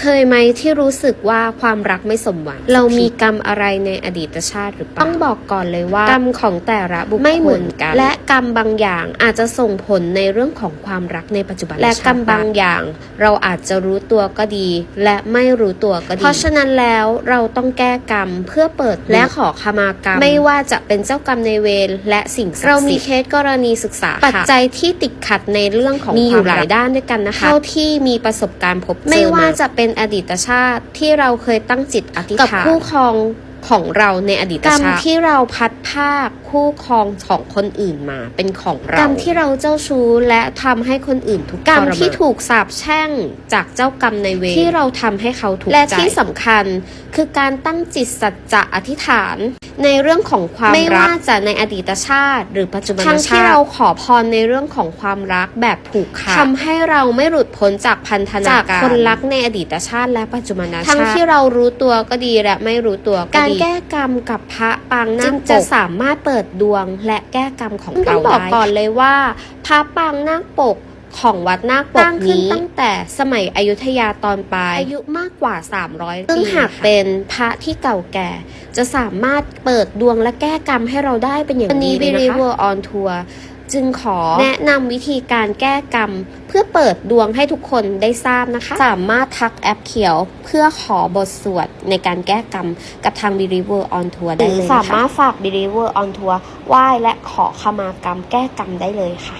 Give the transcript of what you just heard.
เคยไหมที่รู้สึกว่าความรักไม่สมหวัง เรามีกรรมอะไรในอดีตชาติหรือเปล่า ต้องบอกก่อนเลยว่ากรรมของแต่ละบุคคลไม่เหมือนกัน และกรรมบางอย่างอาจจะส่งผลในเรื่องของความรักในปัจจุบัน และกรรมบางอย่าง เราอาจจะรู้ตัวก็ดี และไม่รู้ตัวก็ดี เพราะฉะนั้นแล้วเราต้องแก้กรรมเพื่อเปิดและขอขมากรรม ไม่ว่าจะเป็นเจ้ากรรมในายเวรและสิ่งศักดิ์สิทธิ์เรามีเคสกรณีศึกษาปัจจัยที่ติดขัดในเรื่องของมีอยู่หลายด้านด้วยกันนะคะเท่าที่มีประสบการณ์พบเจอไม่ว่าจะเป็นอดีตชาติที่เราเคยตั้งจิตอธิษฐานกับคู่ครองของเราในอดีตชาติกรรมที่เราพัดภาคคู่ครองของคนอื่นมาเป็นของเรากรรมที่เราเจ้าชู้และทำให้คนอื่นทุกข์กรรมที่ถูกสาปแช่งจากเจ้ากรรมในายเวรที่เราทำให้เขาทุกข์ใจและที่สำคัญคือการตั้งจิตสัจจะอธิษฐานในเรื่องของความรักไม่ว่าจะในอดีตชาติ หรือปัจจุบันชาติทั้งที่เราขอพรในเรื่องของความรักแบบผูกขาดทำให้เราไม่หลุดพ้นจากพันธนาการจากคนรักในอดีตชาติและปัจจุบันชาติทั้งที่เรารู้ตัวก็ดีและไม่รู้ตัวก็ดีการแก้กรรมกับพระปางนาคจะสามารถเปิดดวงและแก้กรรมของเราได้ต้องบอกก่อนเลยว่าพระปางนาคปกของวัดนาคปกนี้ตั้งแต่สมัยอยุธยาตอนปลาย อายุมากกว่า 300 ปีซึ่งหากเป็นพระที่เก่าแก่ จะสามารถเปิดดวงและแก้กรรมให้เราได้เป็นอย่างดีเลยนะคะวันนี้ Believer on Tour จึงขอแนะนำวิธีการแก้กรรม เพื่อเปิดดวงให้ทุกคนได้ทราบนะคะ สามารถทักแอปเขียว เพื่อขอบทสวดในการแก้กรรมกับทาง Believer on Tour ได้เลยสามารถฝาก Believer on Tour ไหว้และขอขมากรรมแก้กรรมได้เลยค่ะ